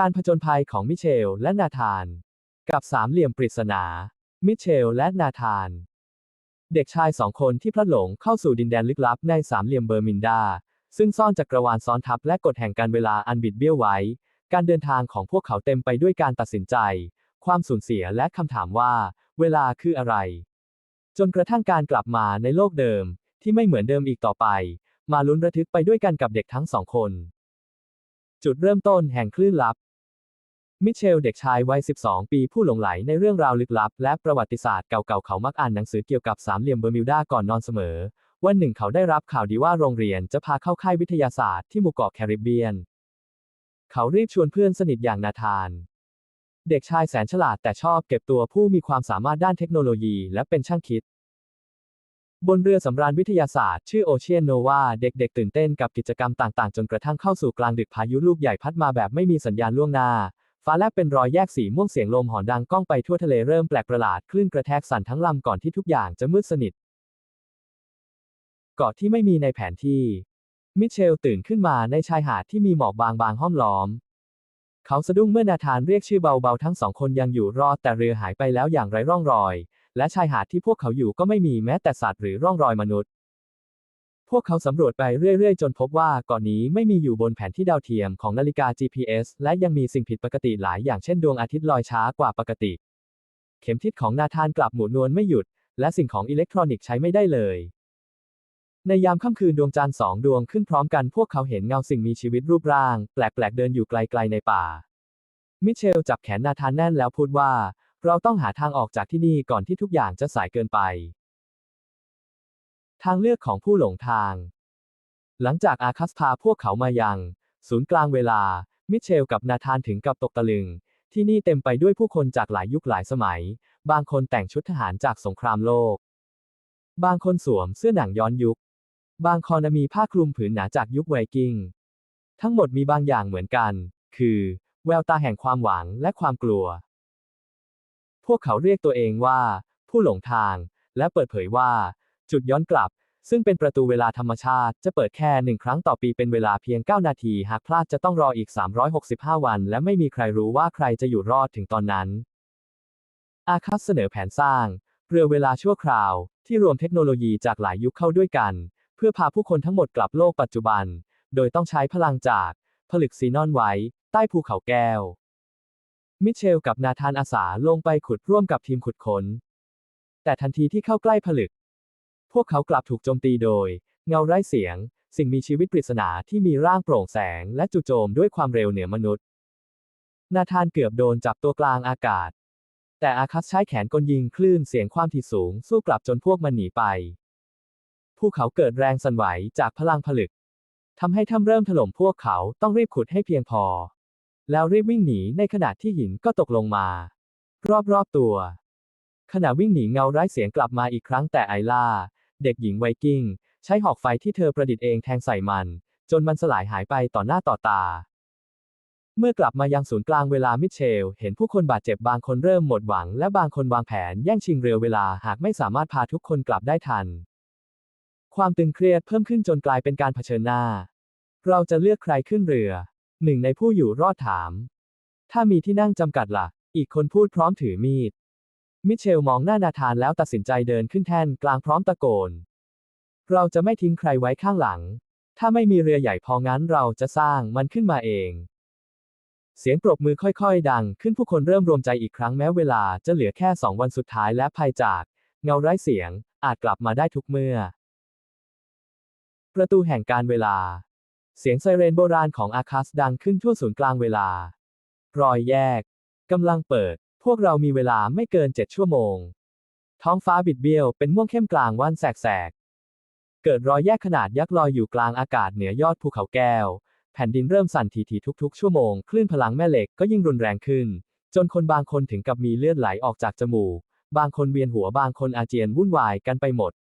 การผจญภัยของมิเชลและนาธาน กับสามเหลี่ยมปริศนา มิเชลและนาธาน เด็กชายสองคนที่พลัดหลงเข้าสู่ดินแดนลึกลับในสามเหลี่ยมเบอร์มินดา ซึ่งซ่อนจักรวาลซ้อนทับและกฎแห่งการเวลาอันบิดเบี้ยวไว้ การเดินทางของพวกเขาเต็มไปด้วยการตัดสินใจ ความสูญเสียและคำถามว่า เวลาคืออะไร จนกระทั่งการกลับมาในโลกเดิม ที่ไม่เหมือนเดิมอีกต่อไป มาลุ้นระทึกไปด้วยกันกับเด็กทั้งสองคน จุดเริ่มต้นแห่งคลื่นลับ มิเชลเด็กชายวัย 12 ปีผู้หลงไหลในเรื่องราวลึกลับ และประวัติศาสตร์เก่าๆ เขามักอ่านหนังสือเกี่ยวกับสามเหลี่ยมเบอร์มิวดาก่อนนอนเสมอ วันหนึ่งเขาได้รับข่าวดีว่าโรงเรียนจะพาเข้าค่ายวิทยาศาสตร์ที่หมู่เกาะแคริบเบียน เขารีบชวนเพื่อนสนิทอย่างนาธาน เด็กชายแสนฉลาดแต่ชอบเก็บตัวผู้มีความสามารถด้านเทคโนโลยีและเป็นช่างคิด บนเรือสำราญวิทยาศาสตร์ ชื่อโอเชียนโนวาเด็กๆ ตื่นเต้นกับกิจกรรมต่างๆ จนกระทั่งเข้าสู่กลางดึกพายุลูกใหญ่พัดมาแบบไม่มีสัญญาณล่วงหน้า ฟ้าแลบเป็นรอยแยกสีม่วงเสียงลมหอนดังก้องไปทั่วทะเลเริ่มแปลกประหลาดคลื่นกระแทกสั่นทั้งลำก่อนที่ทุกอย่างจะมืดสนิท เกาะที่ไม่มีในแผนที่ มิเชลตื่นขึ้นมาในชายหาดที่มีหมอกบางๆห้อมล้อม เขาสะดุ้งเมื่อนาธานเรียกชื่อเบาๆทั้งสองคนยังอยู่รอดแต่เรือหายไปแล้วอย่างไร้ร่องรอย และชายหาดที่พวกเขาอยู่ก็ไม่มีแม้แต่สัตว์หรือร่องรอยมนุษย์ พวกเขาสำรวจไปเรื่อยๆ จนพบว่าเกาะนนี้ไม่มีอยู่บนแผนที่ดาวเทียมของนาฬิกา GPS และยังมีสิ่งผิดปกติหลายอย่างเช่นดวงอาทิตย์ลอยช้ากว่าปกติ เข็มทิศของนาธานกลับหมุนนวลไม่หยุด และสิ่งของอิเล็กทรอนิกส์ใช้ไม่ได้เลย ในยามค่ำคืนดวงจันทร์สองดวงขึ้นพร้อมกันพวกเขาเห็นเงาสิ่งมีชีวิตรูปร่าง แปลกๆเดินอยู่ไกลๆในป่า มิเชลจับแขนนาธานแน่นแล้วพูดว่า เราต้องหาทางออกจากที่นี่ก่อนที่ทุกอย่างจะสายเกินไป ทางเลือกของผู้หลงทาง หลังจากอาคัสพาพวกเขามายัง ศูนย์กลางเวลา มิเชลกับนาธานถึงกับตกตะลึง ที่นี่เต็มไปด้วยผู้คนจากหลายยุคหลายสมัย บางคนแต่งชุดทหารจากสงครามโลก บางคนสวมเสื้อหนังย้อนยุค บางคนมีผ้าคลุมผืนหนาจากยุคไวกิ้ง ทั้งหมดมีบางอย่างเหมือนกัน คือ แววตาแห่งความหวังและความกลัว พวกเขาเรียกตัวเองว่า ผู้หลงทาง และเปิดเผยว่า จุดย้อนกลับ ซึ่งเป็นประตูเวลาธรรมชาติ จะเปิดแค่หนึ่งครั้งต่อปีเป็นเวลาเพียง 9 นาที หากพลาดจะต้องรออีก 365 วัน และไม่มีใครรู้ว่าใครจะอยู่รอดถึงตอนนั้น อาคัสเสนอแผนสร้าง เรือเวลาชั่วคราว ที่รวมเทคโนโลยีจากหลายยุคเข้าด้วยกัน เพื่อพาผู้คนทั้งหมดกลับโลกปัจจุบัน โดยต้องใช้พลังจาก ผลึกซีนอนไว้ ใต้ภูเขาแก้ว มิเชลกับนาธานอาสาลงไปขุดร่วมกับทีมขุดค้นแต่ทันทีที่เข้าใกล้ผลึก พวกเขากลับถูกโจมตีโดย เงาไร้เสียง สิ่งมีชีวิตปริศนาที่มีร่างโปร่งแสงและจู่โจมด้วยความเร็วเหนือมนุษย์ นาธานเกือบโดนจับตัวกลางอากาศ แต่อาคัสใช้แขนกลยิงคลื่นเสียงความถี่สูงสู้กลับจนพวกมันหนีไป ภูเขาเกิดแรงสั่นไหวจากพลังผลึกทำให้ถ้ำเริ่มถล่มพวกเขาต้องรีบขุดให้เพียงพอ แล้วรีบวิ่งหนีในขณะที่หินก็ตกลงมา รอบๆตัว ขณะวิ่งหนีเงาไร้เสียงกลับมาอีกครั้งแต่ไอล่า เด็กหญิงไวกิ้ง ใช้หอกไฟที่เธอประดิษฐ์เองแทงใส่มัน จนมันสลายหายไปต่อหน้าต่อตา เมื่อกลับมายังศูนย์กลางเวลามิเชล เห็นผู้คนบาดเจ็บบางคนเริ่มหมดหวัง และบางคนวางแผนแย่งชิงเรือเวลาหากไม่สามารถพาทุกคนกลับได้ทัน ความตึงเครียดเพิ่มขึ้นจนกลายเป็นการเผชิญหน้า เราจะเลือกใครขึ้นเรือ หนึ่งในผู้อยู่รอดถาม ถ้ามีที่นั่งจำกัดละ่ะ อีกคนพูดพร้อมถือมีด มิเชลมองหน้านาธานแล้วตัดสินใจเดินขึ้นแท่นกลางพร้อมตะโกน เราจะไม่ทิ้งใครไว้ข้างหลัง ถ้าไม่มีเรือใหญ่พองั้นเราจะสร้างมันขึ้นมาเอง เสียงปรบมือค่อยๆ ดังขึ้นผู้คนเริ่มรวมใจอีกครั้งแม้เวลาจะเหลือแค่สองวันสุดท้ายและภัยจาก เงาไร้เสียงอาจกลับมาได้ทุกเมื่อ ประตูแห่งการเวลา เสียงไซเรนโบราณของอาคัสดังขึ้นทั่วศูนย์กลางเวลา รอยแยกกำลังเปิด พวกเรามีเวลาไม่เกินเจ็ดชั่วโมง ท้องฟ้าบิดเบี้ยวเป็นม่วงเข้มกลางวันแสกๆ เกิดรอยแยกขนาดยักษ์ลอยอยู่กลางอากาศเหนือยอดภูเขาแก้ว แผ่นดินเริ่มสั่นทีๆทุกๆ ชั่วโมง คลื่นพลังแม่เหล็กก็ยิ่งรุนแรงขึ้น จนคนบางคนถึงกับมีเลือดไหลออกจากจมูก บางคนเวียนหัวบางคนอาเจียนวุ่นวายกันไปหมด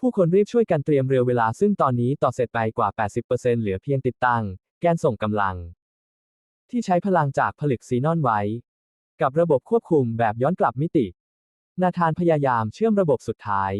ผู้คนรีบช่วยกันเตรียมเรือเวลาซึ่งตอนนี้ต่อเสร็จไปกว่า 80%เหลือเพียงติดตั้ง แกนส่งกำลัง ที่ใช้พลังจากผลึกซีนอนไว้ กับระบบควบคุมแบบย้อนกลับมิติ นาธานพยายามเชื่อมระบบสุดท้าย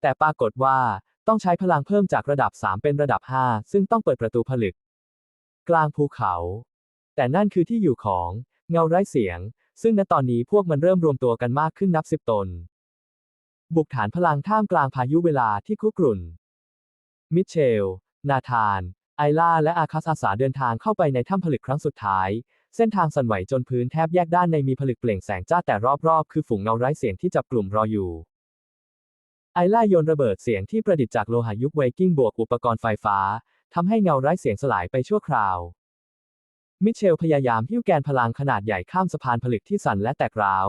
แต่ปรากฏว่าต้องใช้พลังเพิ่มจากระดับ 3 เป็นระดับ 5 ซึ่งต้องเปิดประตูผลึก กลางภูเขา แต่นั่นคือที่อยู่ของเงาไร้เสียง ซึ่งณตอนนี้พวกมันเริ่มรวมตัวกันมากขึ้นนับสิบตน บุกฐานพลังท่ามกลางพายุเวลาที่คุกรุ่น มิเชล นาธาน ไอล่าและอาคัสอาสาเดินทางเข้าไปในถ้ำผลึกครั้งสุดท้าย เส้นทางสั่นไหวจนพื้นแทบแยกด้านในมีผลึกเปล่งแสงจ้าแต่รอบๆ คือฝูงเงาไร้เสียงที่จับกลุ่มรออยู่ ไอล่าโยนระเบิดเสียงที่ประดิษฐ์จากโลหะยุคไวกิ้งบวกอุปกรณ์ไฟฟ้าทำให้เงาไร้เสียงสลายไปชั่วคราว มิเชลพยายามหิ้วแกนพลังขนาดใหญ่ข้ามสะพานผลึกที่สั่นและแตกร้าว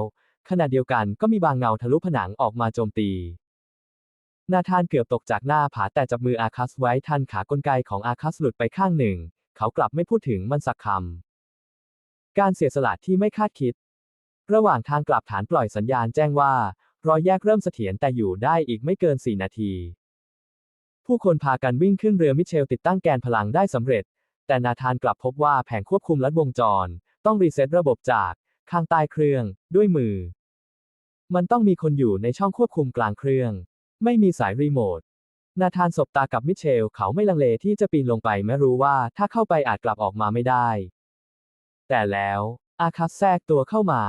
ขณะเดียวกันก็มีบางเงาทะลุผนังออกมาโจมตี นาธานเกือบตกจากหน้าผาแต่จับมืออาคัสไว้ทันขากลไกของอาคัสหลุดไปข้างหนึ่ง เขากลับไม่พูดถึงมันสักคำ การเสียสละที่ไม่คาดคิด ระหว่างทางกลับฐานปล่อยสัญญาณแจ้งว่า รอยแยกเริ่มเสถียรแต่อยู่ได้อีกไม่เกิน 4 นาที ผู้คนพากันวิ่งขึ้นเรือมิเชลติดตั้งแกนพลังได้สำเร็จ แต่นาธานกลับพบว่าแผงควบคุมลัดวงจร ต้องรีเซ็ตระบบจากข้างใต้เครื่อง ด้วยมือ มันต้องมีคนอยู่ในช่องควบคุมกลางเครื่อง ไม่มีสายรีโมทนาธานสบตากับมิเชล เขาไม่ลังเลที่จะปีนลงไปแม้รู้ว่าถ้าเข้าไปอาจกลับออกมาไม่ได้ แต่แล้วอาคัสแทรกตัวเข้ามา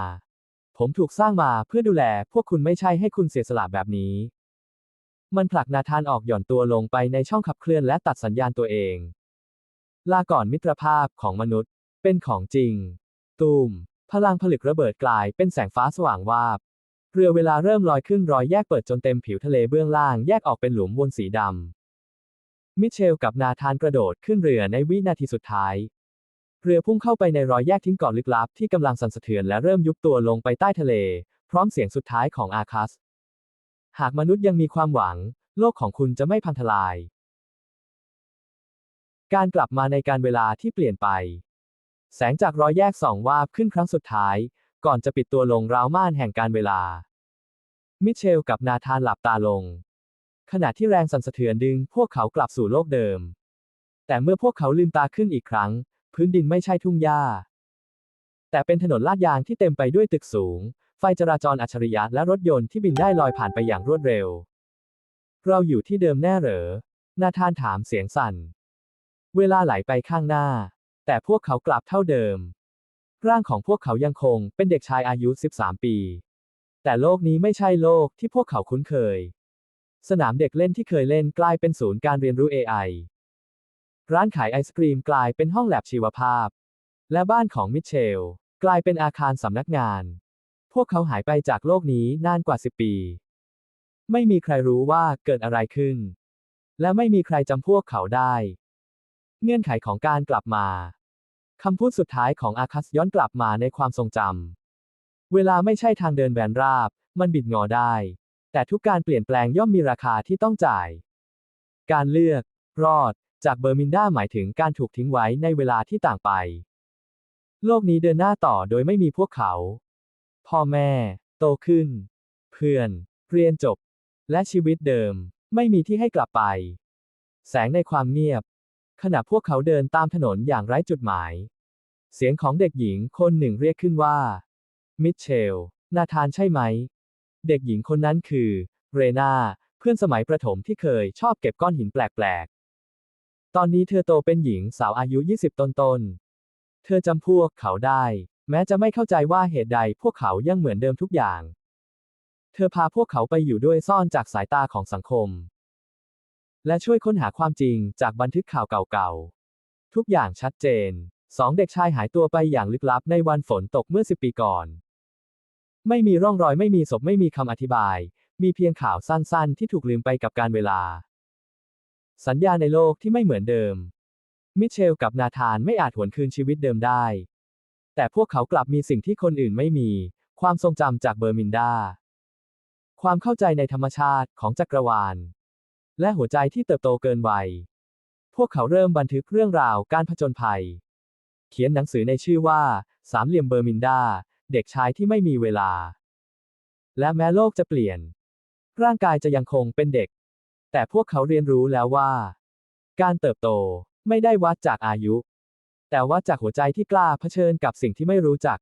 ผมถูกสร้างมาเพื่อดูแลพวกคุณไม่ใช่ให้คุณเสียสละแบบนี้ มันผลักนาธานออกหย่อนตัวลงไปในช่องขับเคลื่อนและตัดสัญญาณตัวเอง ลาก่อนมิตรภาพของมนุษย์ เป็นของจริง ตูม พลังผลึกระเบิดกลายเป็นแสงฟ้าสว่างวาบ เรือเวลาเริ่มลอยขึ้นรอยแยกเปิดจนเต็มผิวทะเลเบื้องล่างแยกออกเป็นหลุมวนสีดำมิเชลกับนาธานกระโดดขึ้นเรือในวินาทีสุดท้าย เรือพุ่งเข้าไปในรอยแยกทิ้งเกาะลึกลับที่กำลังสั่นสะเทือนและเริ่มยุบตัวลงไปใต้ทะเล พร้อมเสียงสุดท้ายของอาคัส หากมนุษย์ยังมีความหวัง โลกของคุณจะไม่พังทลาย การกลับมาในการเวลาที่เปลี่ยนไป แสงจากรอยแยกส่องวาบขึ้นครั้งสุดท้าย ก่อนจะปิดตัวลงราวม่านแห่งการเวลา มิเชลกับนาธานหลับตาลง ขณะที่แรงสั่นสะเทือนดึงพวกเขากลับสู่โลกเดิม แต่เมื่อพวกเขาลืมตาขึ้นอีกครั้ง พื้นดินไม่ใช่ทุ่งหญ้า แต่เป็นถนนลาดยางที่เต็มไปด้วยตึกสูง ไฟจราจรอัจฉริยะและรถยนต์ที่บินได้ลอยผ่านไปอย่างรวดเร็ว เราอยู่ที่เดิมแน่เหรอ นาธานถามเสียงสั่น เวลาไหลไปข้างหน้า แต่พวกเขากลับเท่าเดิม ร่างของพวกเขายังคงเป็นเด็กชายอายุ 13 ปี แต่โลกนี้ไม่ใช่โลกที่พวกเขาคุ้นเคย สนามเด็กเล่นที่เคยเล่นกลายเป็นศูนย์การเรียนรู้ AI ร้านขายไอศกรีมกลายเป็นห้องแลบชีวภาพ และบ้านของมิเชล กลายเป็นอาคารสำนักงาน พวกเขาหายไปจากโลกนี้นานกว่า 10 ปี ไม่มีใครรู้ว่าเกิดอะไรขึ้น และไม่มีใครจำพวกเขาได้ เงื่อนไขของการกลับมาคำพูดสุดท้ายของอาคัสย้อนกลับมาในความทรงจำ เวลาไม่ใช่ทางเดินแบนราบ มันบิดงอได้ แต่ทุกการเปลี่ยนแปลงย่อมมีราคาที่ต้องจ่าย การเลือก รอด จากเบอร์มินดาหมายถึงการถูกทิ้งไว้ในเวลาที่ต่างไป โลกนี้เดินหน้าต่อโดยไม่มีพวกเขา พ่อแม่ โตขึ้น เพื่อน เรียนจบ และชีวิตเดิม ไม่มีที่ให้กลับไป แสงในความเงียบ ขณะพวกเขาเดินตามถนนอย่างไร้จุดหมาย เสียงของเด็กหญิงคนหนึ่งเรียกขึ้นว่า มิเชล นาธานใช่ไหม เด็กหญิงคนนั้นคือ เรนาเพื่อนสมัยประถมที่เคยชอบเก็บก้อนหินแปลก ตอนนี้เธอโตเป็นหญิงสาวอายุ 20 ต้นๆเธอจำพวกเขาได้ แม้จะไม่เข้าใจว่าเหตุใดพวกเขายังเหมือนเดิมทุกอย่าง เธอพาพวกเขาไปอยู่ด้วยซ่อนจากสายตาของสังคม และช่วยค้นหาความจริงจากบันทึกข่าวเก่าๆ ทุกอย่างชัดเจน สองเด็กชายหายตัวไปอย่างลึกลับในวันฝนตกเมื่อสิบปีก่อน ไม่มีร่องรอยไม่มีศพไม่มีคำอธิบาย มีเพียงข่าวสั้นๆ ที่ถูกลืมไปกับการเวลา สัญญาในโลกที่ไม่เหมือนเดิม มิเชลกับนาธานไม่อาจหวนคืนชีวิตเดิมได้ แต่พวกเขากลับมีสิ่งที่คนอื่นไม่มี ความทรงจำจากเบอร์มินดา ความเข้าใจในธรรมชาติของจักรวาล และหัวใจที่เติบโตเกินวัย พวกเขาเริ่มบันทึกเรื่องราวการผจญภัย เขียนหนังสือในชื่อว่า สามเหลี่ยมเบอร์มินดา เด็กชายที่ไม่มีเวลา และแม้โลกจะเปลี่ยน ร่างกายจะยังคงเป็นเด็ก แต่พวกเขาเรียนรู้แล้วว่า การเติบโตไม่ได้วัดจากอายุ แต่วัดจากหัวใจที่กล้าเผชิญกับสิ่งที่ไม่รู้จัก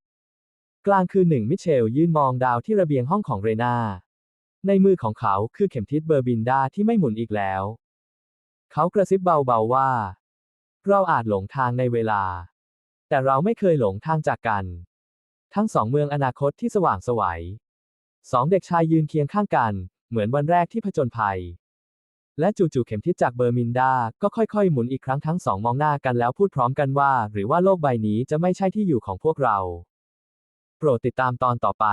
กลางคืนหนึ่งมิเชลยืนมองดาวที่ระเบียงห้องของเรนา ในมือของเขาคือเข็มทิศเบอร์บินดาที่ไม่หมุนอีกแล้ว เขากระซิบเบาๆว่า เราอาจหลงทางในเวลา แต่เราไม่เคยหลงทางจากกัน ทั้งสองเมืองอนาคตที่สว่างสวัยสองเด็กชายยืนเคียงข้างกัน เหมือนวันแรกที่ผจญภัย และจู่ๆเข็มทิศจากเบอร์มินดา ก็ค่อยๆ หมุนอีกครั้งทั้งสองมองหน้ากันแล้วพูดพร้อมกันว่า หรือว่าโลกใบนี้จะไม่ใช่ที่อยู่ของพวกเรา โปรดติดตามตอนต่อไป